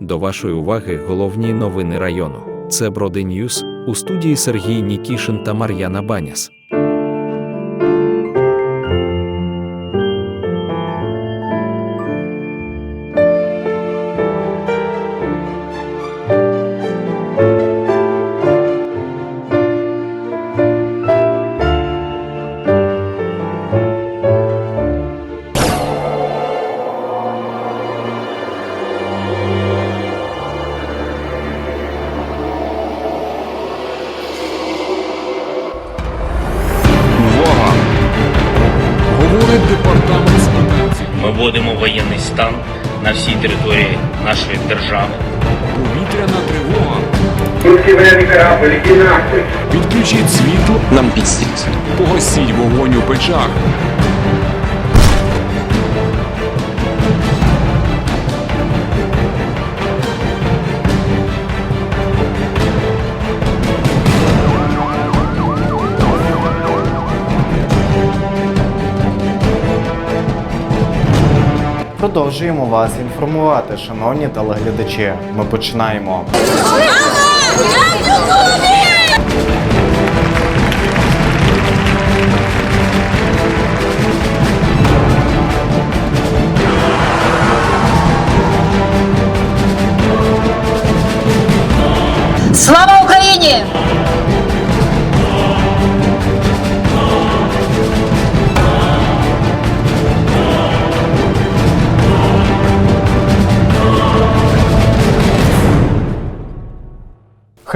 До вашої уваги головні новини району. Це Броди Ньюс у студії Сергій Нікішин та Мар'яна Баняс. Ми вводимо воєнний стан на всій території нашої держави. Повітряна тривога. Відключіть світло, Нам пиздец. погасіть вогонь у печах. Продовжуємо вас інформувати, шановні телеглядачі. Ми починаємо. Слава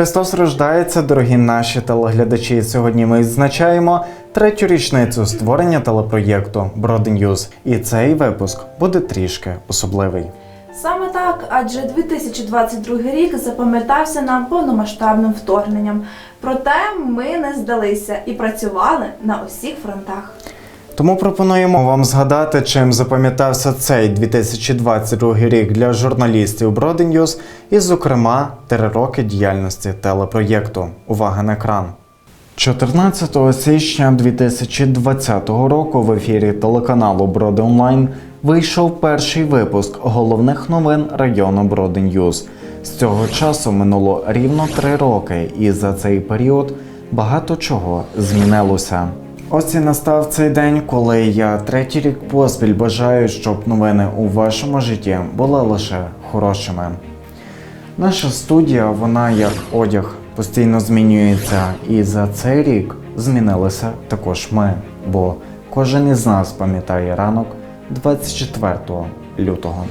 Христос рождається, дорогі наші телеглядачі. Сьогодні ми відзначаємо третю річницю створення телепроєкту Ньюз. І цей випуск буде трішки особливий. Саме так, адже 2022 рік запам'ятався нам повномасштабним вторгненням. Проте ми не здалися і працювали на усіх фронтах. Тому пропонуємо вам згадати, чим запам'ятався цей 2022 рік для журналістів Броди Ньюз і, зокрема, три роки діяльності телепроєкту. Увага на екран. 14 січня 2020 року в ефірі телеканалу Броди Онлайн вийшов перший випуск головних новин району Броди. З цього часу минуло рівно три роки, і за цей період багато чого змінилося. Ось і настав цей день, коли я третій рік поспіль бажаю, щоб новини у вашому житті були лише хорошими. Наша студія, вона як одяг, постійно змінюється, і за цей рік змінилися також ми, бо кожен із нас пам'ятає ранок 24 лютого.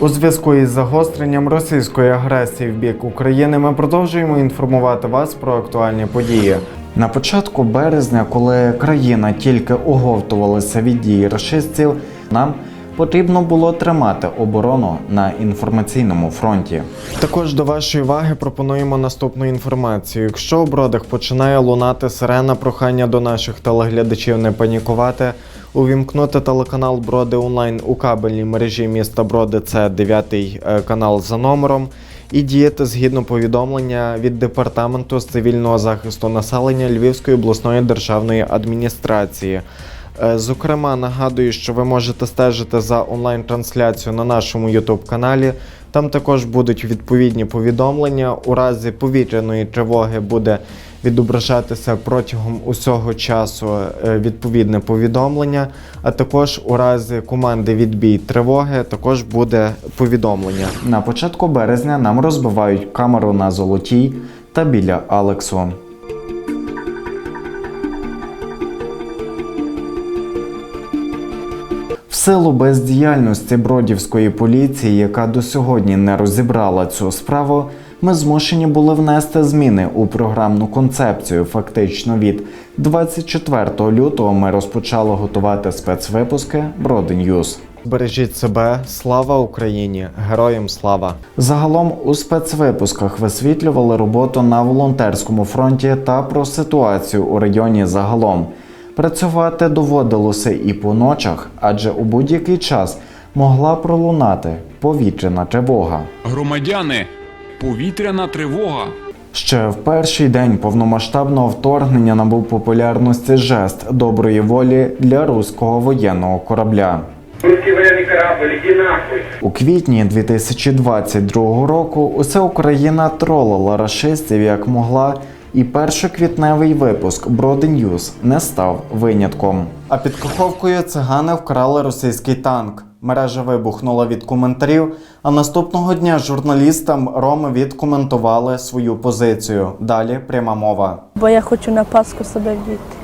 У зв'язку із загостренням російської агресії в бік України ми продовжуємо інформувати вас про актуальні події. На початку березня, коли країна тільки оговтувалася від дії рашистів, нам потрібно було тримати оборону на інформаційному фронті. Також до вашої уваги пропонуємо наступну інформацію. Якщо у бродах починає лунати сирена, прохання до наших телеглядачів не панікувати. Увімкнути телеканал Броди онлайн у кабельній мережі міста Броди це 9 канал за номером. І діяти згідно повідомлення від департаменту цивільного захисту населення Львівської обласної державної адміністрації. Е, Зокрема, нагадую, що ви можете стежити за онлайн-трансляцію на нашому youtube каналі. Там також будуть відповідні повідомлення. У разі повітряної тривоги буде відображатися протягом усього часу е, відповідне повідомлення. А також у разі команди відбій тривоги також буде повідомлення. На початку березня нам розбивають камеру на золотій та біля Алексу. Силу бездіяльності бродівської поліції, яка до сьогодні не розібрала цю справу, ми змушені були внести зміни у програмну концепцію. Фактично від 24 лютого ми розпочали готувати спецвипуски Броди Ньюз. Бережіть себе, слава Україні, героям слава! Загалом у спецвипусках висвітлювали роботу на волонтерському фронті та про ситуацію у районі загалом. Працювати доводилося і по ночах, адже у будь-який час могла пролунати повітряна тривога. Громадяни, повітряна тривога. Ще в перший день повномасштабного вторгнення набув популярності жест доброї волі для руського воєнного корабля. У квітні 2022 року уся Україна тролила рашистів як могла, і першоквітневий випуск Броди Ньюз не став винятком. А під Каховкою цигани вкрали російський танк. Мережа вибухнула від коментарів. А наступного дня журналістам Роми відкоментували свою позицію. Далі пряма мова. Бо я хочу на Пасху себе вдіти.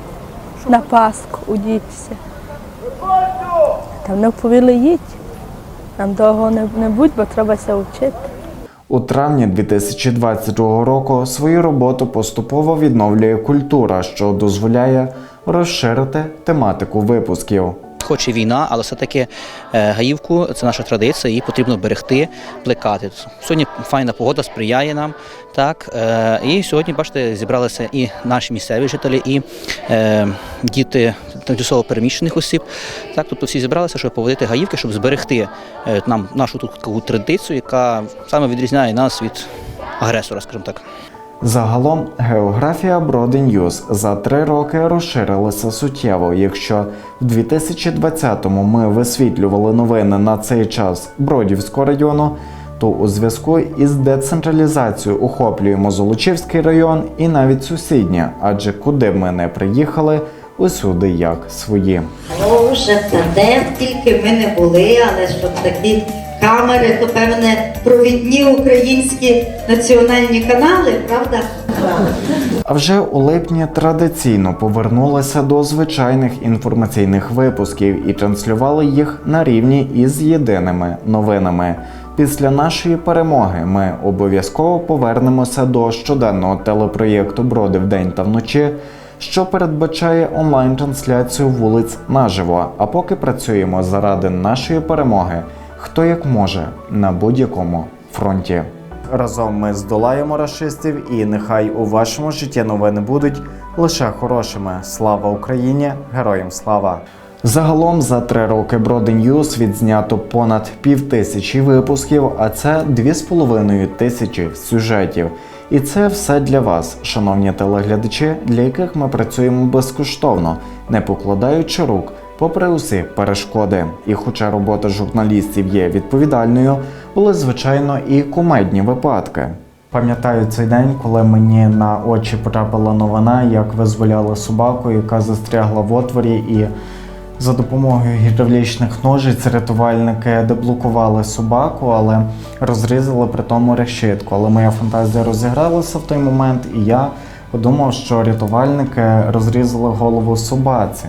На Пасху удітися. Там не повіли їдь. Нам довго не, не будь, бо треба ся вчити. У травні 2022 року свою роботу поступово відновлює культура, що дозволяє розширити тематику випусків. Хоч і війна, але все-таки е, гаївку це наша традиція, її потрібно берегти, плекати. Сьогодні файна погода сприяє нам. Так, е, і сьогодні, бачите, зібралися і наші місцеві жителі, і е, діти тимчасово переміщених осіб. Так, тобто всі зібралися, щоб поводити гаївки, щоб зберегти е, нам нашу тут таку традицію, яка саме відрізняє нас від агресора, скажімо так. Загалом географія Броди Ньюз за три роки розширилася суттєво. Якщо в 2020-му ми висвітлювали новини на цей час Бродівського району, то у зв'язку із децентралізацією охоплюємо Золочівський район і навіть сусідні, адже куди б ми не приїхали, усюди як свої. Боже, та де тільки ми не були, але щоб такі камери, то певне провідні українські національні канали, правда? А вже у липні традиційно повернулися до звичайних інформаційних випусків і транслювали їх на рівні із єдиними новинами. Після нашої перемоги ми обов'язково повернемося до щоденного телепроєкту Броди вдень та вночі, що передбачає онлайн-трансляцію вулиць наживо. А поки працюємо заради нашої перемоги, хто як може на будь-якому фронті. Разом ми здолаємо расистів, і нехай у вашому житті новини будуть лише хорошими. Слава Україні! Героям слава! Загалом за три роки Броди Ньюз відзнято понад півтисячі випусків, а це дві з половиною тисячі сюжетів. І це все для вас, шановні телеглядачі, для яких ми працюємо безкоштовно, не покладаючи рук, попри усі перешкоди. І хоча робота журналістів є відповідальною, були звичайно і кумедні випадки. Пам'ятаю цей день, коли мені на очі потрапила новина, як визволяли собаку, яка застрягла в отворі, і за допомогою гідравлічних ножиць рятувальники деблокували собаку, але розрізали при тому решітку. Але моя фантазія розігралася в той момент, і я подумав, що рятувальники розрізали голову собаці.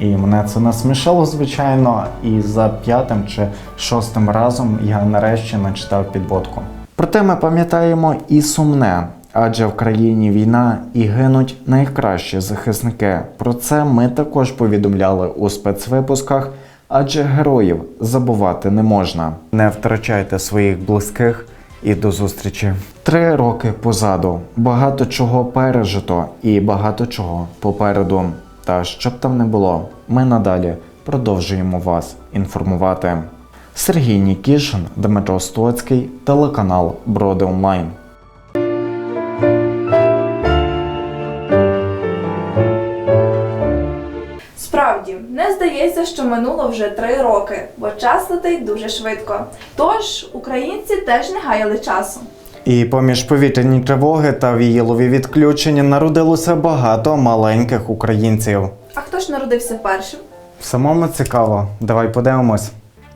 І мене це насмішило, звичайно, і за п'ятим чи шостим разом я нарешті начитав підводку. Проте ми пам'ятаємо і сумне, адже в країні війна і гинуть найкращі захисники. Про це ми також повідомляли у спецвипусках, адже героїв забувати не можна. Не втрачайте своїх близьких і до зустрічі. Три роки позаду, багато чого пережито і багато чого попереду. Та щоб там не було, ми надалі продовжуємо вас інформувати. Сергій Нікішин, Дмитро Стоцький, телеканал Броди Онлайн. Справді, не здається, що минуло вже три роки, бо час летить дуже швидко. Тож українці теж не гаяли часу. І поміж повітряні тривоги та віїлові відключення народилося багато маленьких українців. А хто ж народився першим? Самому цікаво, давай подивимось.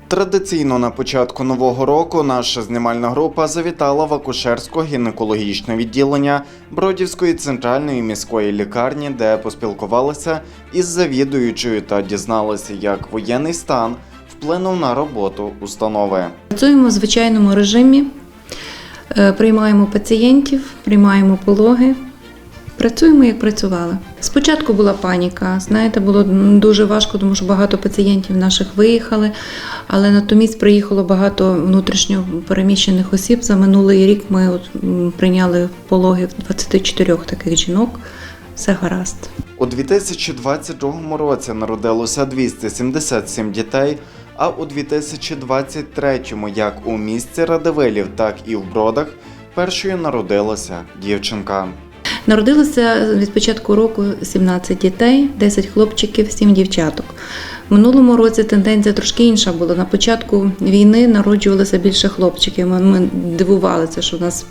Традиційно на початку нового року наша знімальна група завітала в акушерсько-гінекологічне відділення Бродівської центральної міської лікарні, де поспілкувалися із завідуючою та дізналися, як воєнний стан вплинув на роботу установи. Працюємо в звичайному режимі, приймаємо пацієнтів, приймаємо пологи. Працюємо, як працювали. Спочатку була паніка. Знаєте, було дуже важко, тому що багато пацієнтів наших виїхали, але натомість приїхало багато внутрішньо переміщених осіб. За минулий рік ми от, прийняли пологи 24 таких жінок. Все гаразд. У 2022 році народилося 277 дітей, а у 2023-му як у місті Радивилів, так і в Бродах, першою народилася дівчинка. Народилося від початку року 17 дітей, 10 хлопчиків, 7 дівчаток. Минулому році тенденція трошки інша була. На початку війни народжувалося більше хлопчиків. Ми, ми дивувалися, що в нас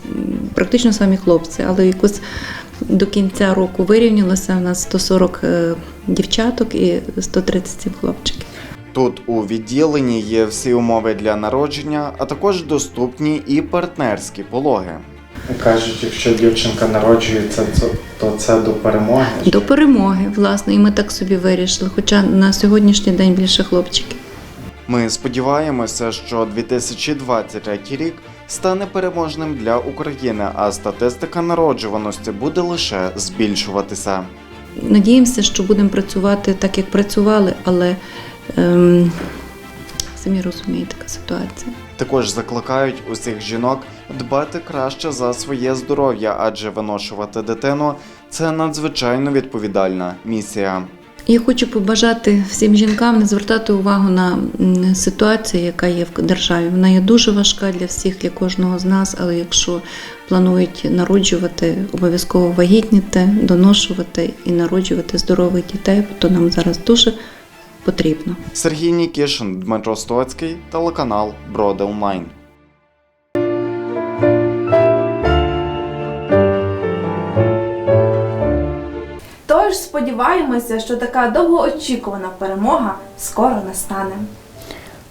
практично самі хлопці, але якось до кінця року вирівнялося. У нас 140 е, дівчаток і 137 хлопчиків. Тут у відділенні є всі умови для народження, а також доступні і партнерські пологи. Кажуть, якщо дівчинка народжується, то це до перемоги. До перемоги, власне, і ми так собі вирішили. Хоча на сьогоднішній день більше хлопчиків. Ми сподіваємося, що 2023 рік стане переможним для України, а статистика народжуваності буде лише збільшуватися. Надіємося, що будемо працювати так, як працювали, але ем, самі розумієте, така ситуація. Також закликають усіх жінок дбати краще за своє здоров'я, адже виношувати дитину це надзвичайно відповідальна місія. Я хочу побажати всім жінкам не звертати увагу на ситуацію, яка є в державі. Вона є дуже важка для всіх, для кожного з нас. Але якщо планують народжувати, обов'язково вагітніти, доношувати і народжувати здорових дітей, то нам зараз дуже потрібно. Сергій Нікішин, Дмитро Стоцький, телеканал Броди Онлайн. Тож сподіваємося, що така довгоочікувана перемога скоро настане.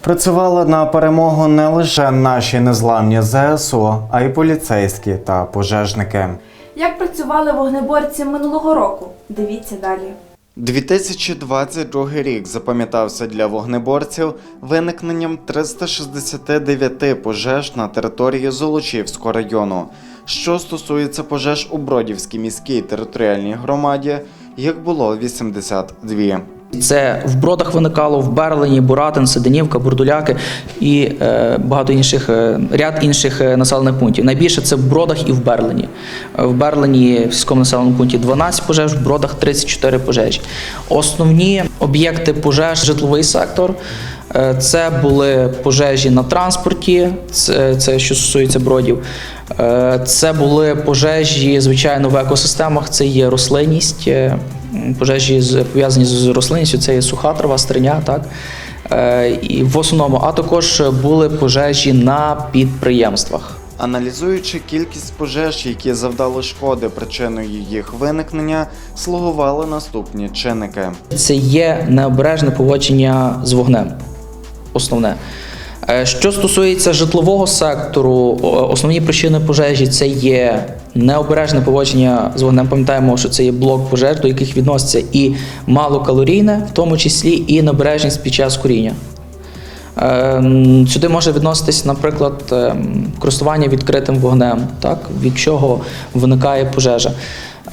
Працювали на перемогу не лише наші незламні ЗСУ, а й поліцейські та пожежники. Як працювали вогнеборці минулого року? Дивіться далі. 2022 рік запам'ятався для вогнеборців виникненням 369 пожеж на території Золочівського району. Що стосується пожеж у Бродівській міській територіальній громаді, їх було 82. Це в Бродах виникало, в Берлині, Буратин, Седенівка, Бурдуляки і е, багато інших е, ряд інших е, населених пунктів. Найбільше це в Бродах і в Берлині. В Берлині в сільському населеному пункті 12 пожеж, в Бродах 34 пожежі. Основні об'єкти пожеж житловий сектор. Це були пожежі на транспорті, це, це що стосується бродів. Це були пожежі, звичайно, в екосистемах. Це є рослинність, пожежі пов'язані з рослинністю, це є суха трава, стриня, так. Е, І в основному, а також були пожежі на підприємствах. Аналізуючи кількість пожеж, які завдали шкоди причиною їх виникнення, слугували наступні чинники. Це є необережне поводження з вогнем. Основне. Е, Що стосується житлового сектору, основні причини пожежі це є необережне поводження з вогнем. Пам'ятаємо, що це є блок пожеж, до яких відноситься і малокалорійне, в тому числі і необережність під час куріння. Ем, Сюди може відноситись, наприклад, ем, користування відкритим вогнем, так, від чого виникає пожежа.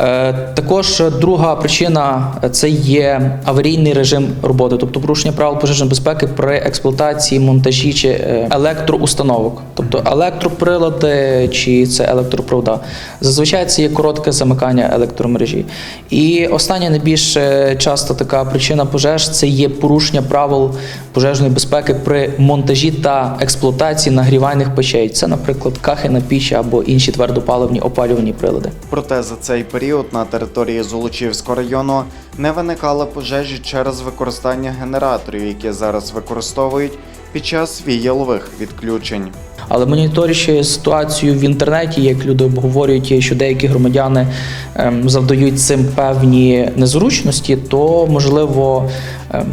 Е, Також друга причина це є аварійний режим роботи, тобто порушення правил пожежної безпеки при експлуатації, монтажі чи е, електроустановок, тобто електроприлади чи це електропровода. Зазвичай це є коротке замикання електромережі. І остання найбільш е, часто така причина пожеж це є порушення правил пожежної безпеки при монтажі та експлуатації нагрівальних печей. Це, наприклад, кахина піч або інші твердопаливні опалювальні прилади. Проте за цей період на території Золочівського району не виникали пожежі через використання генераторів, які зараз використовують під час віялових відключень. Але моніторячи ситуацію в інтернеті, як люди обговорюють, що деякі громадяни ем, завдають цим певні незручності, то можливо ем,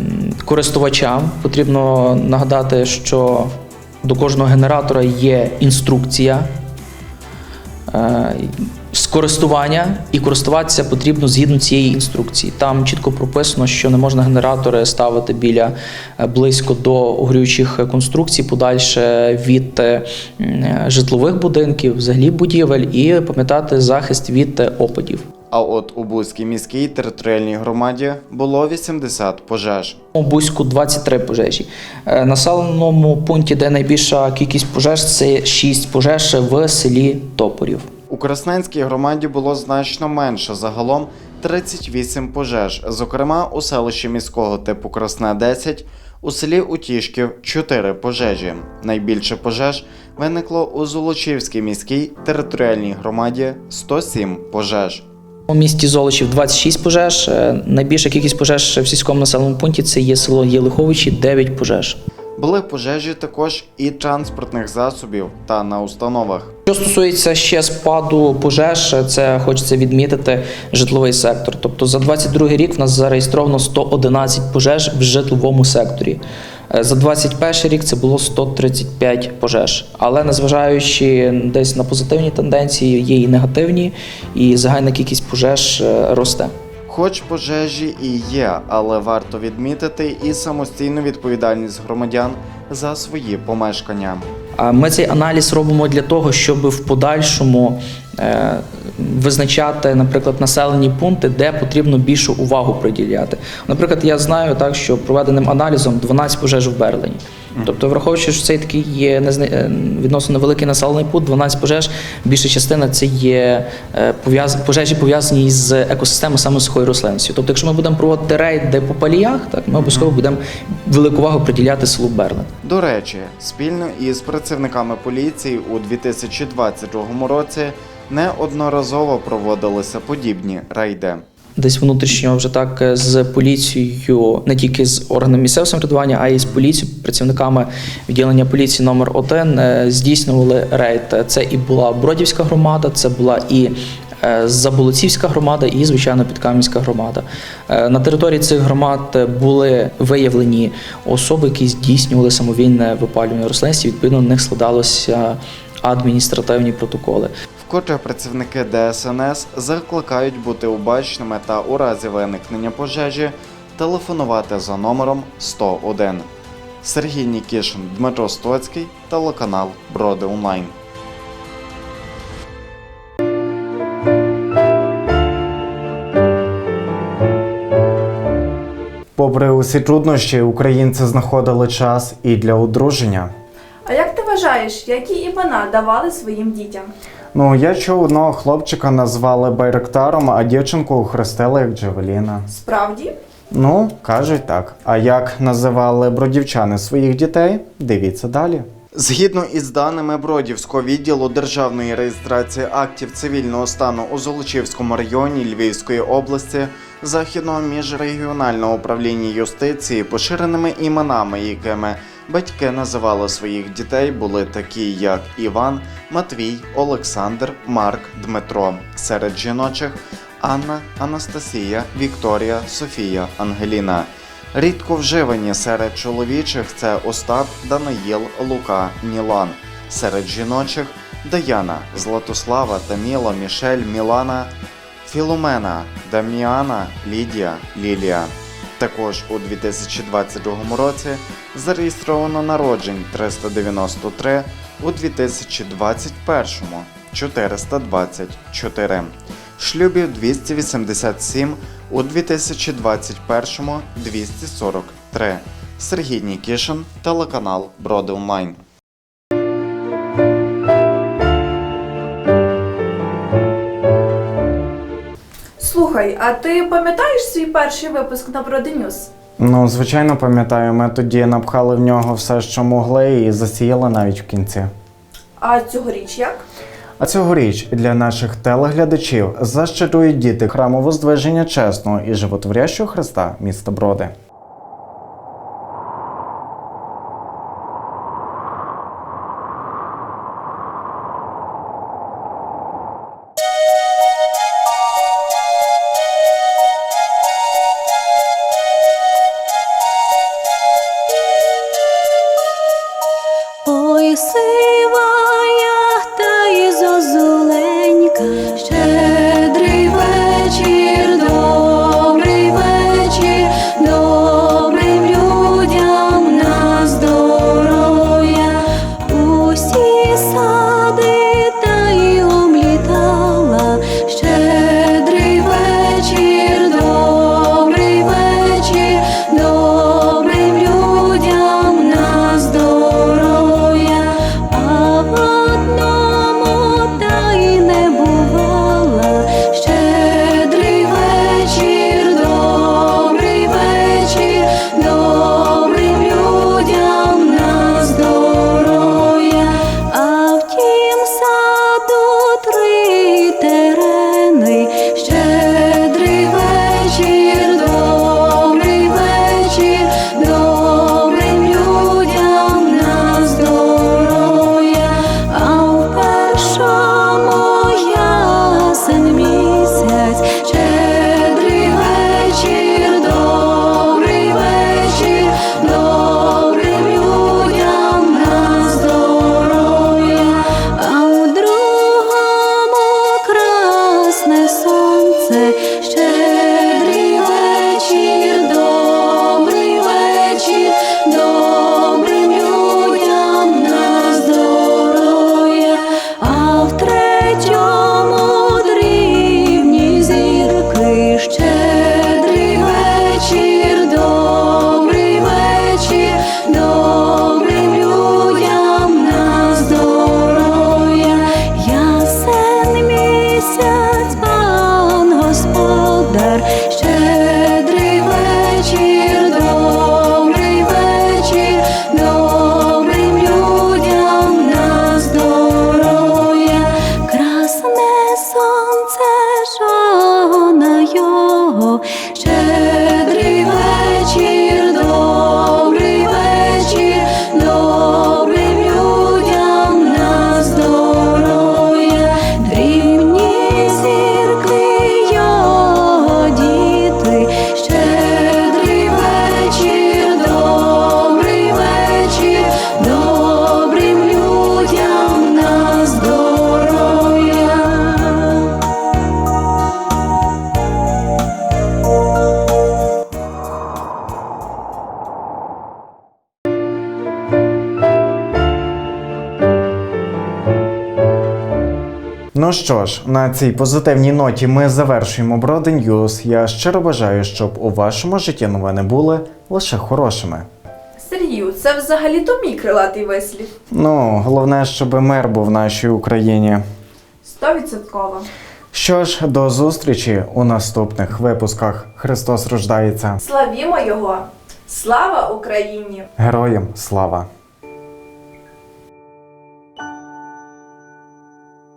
користувачам потрібно нагадати, що до кожного генератора є інструкція. Е, З користування і користуватися потрібно згідно цієї інструкції. Там чітко прописано, що не можна генератори ставити біля е, близько до огрюючих конструкцій, подальше від е, житлових будинків, взагалі будівель, і пам'ятати захист від е, опадів. А от у Бузькій міській територіальній громаді було 80 пожеж. У Бузьку 23 пожежі. Е, Населеному пункті, де найбільша кількість пожеж, це 6 пожеж в селі Топорів. У Красненській громаді було значно менше, загалом 38 пожеж, зокрема у селищі міського типу Красне 10, у селі Утішків 4 пожежі. Найбільше пожеж виникло у Золочівській міській територіальній громаді 107 пожеж. У місті Золочів 26 пожеж. Е, Найбільша кількість пожеж в сільському населеному пункті це є село Єлиховичі, 9 пожеж. Були пожежі також і транспортних засобів та на установах. Що стосується ще спаду пожеж, це хочеться відмітити житловий сектор. Тобто за 22 рік в нас зареєстровано 111 пожеж в житловому секторі. Е, За 21 рік це було 135 пожеж. Але незважаючи десь на позитивні тенденції, є і негативні, і загальна кількість пожеж е, росте. Хоч пожежі і є, але варто відмітити і самостійну відповідальність громадян за свої помешкання. Ми цей аналіз робимо для того, щоб в подальшому е, визначати, наприклад, населені пункти, де потрібно більшу увагу приділяти. Наприклад, я знаю так, що проведеним аналізом 12 пожеж в Берлині. Тобто, враховуючи, що цей такий є е, відносно невеликий населений пункт, 12 пожеж, більша частина це є е, пов'яз- пожежі пов'язані з екосистемою саме сухої рослинності. Тобто, якщо ми будемо проводити рейд, де по паліях, так ми обов'язково будемо велику увагу приділяти селу Берлин. До речі, спільно із працівниками поліції у 2022 році неодноразово проводилися подібні рейди. Десь внутрішньо вже так е, з поліцією, не тільки з органами місцевого самоврядування, а й з поліцією, працівниками відділення поліції номер 1 здійснювали рейд. Це і була Бродівська громада, це була і е, Заболоцівська громада, і звичайно Підкам'янська громада. Е, На території цих громад були виявлені особи, які здійснювали самовільне випалювання рослинності. Відповідно, на них складалося адміністративні протоколи. Вкотре працівники ДСНС закликають бути обачними та у разі виникнення пожежі телефонувати за номером 101. Сергій Нікішин, Дмитро Стоцький, телеканал Броди Онлайн. Попри усі труднощі, українці знаходили час і для одруження. А як ти вважаєш, які імена давали своїм дітям? Ну, я чув одного хлопчика назвали Байрактаром, а дівчинку охрестили як Джавеліна. Справді? Ну, кажуть так. А як називали бродівчани своїх дітей? Дивіться далі. Згідно із даними Бродівського відділу державної реєстрації актів цивільного стану у Золочівському районі Львівської області Західного міжрегіонального управління юстиції поширеними іменами, якими батьки називали своїх дітей, були такі, як Іван, Матвій, Олександр, Марк, Дмитро. Серед жіночих Анна, Анастасія, Вікторія, Софія, Ангеліна. Рідко вживані серед чоловічих це Остап, Даниїл, Лука, Нілан. Серед жіночих Даяна, Златослава, Таміла, Мішель, Мілана, Філомена, Даміана, Лідія, Лілія. Також у 2022 році зареєстровано народжень 393, у 2021 424, шлюбів 287, у 2021 243. Сергій Нікішин, телеканал Броди Онлайн. Слухай, а ти пам'ятаєш свій перший випуск на Броденюс? Ну, звичайно, пам'ятаю, ми тоді напхали в нього все, що могли, і засіяли навіть в кінці. А цьогоріч як? А цьогоріч для наших телеглядачів защитують діти храму Воздвиження Чесного і Животворящого Христа міста Броди. Ну що ж, на цій позитивній ноті ми завершуємо Броди Ньюз. Я щиро бажаю, щоб у вашому житті новини були лише хорошими. Сергію, це взагалі то мій крилатий вислів. Ну, головне, щоб мир був в нашій Україні. Стовідсотково. Що ж, до зустрічі у наступних випусках. Христос рождається. Славімо його! Слава Україні! Героям слава!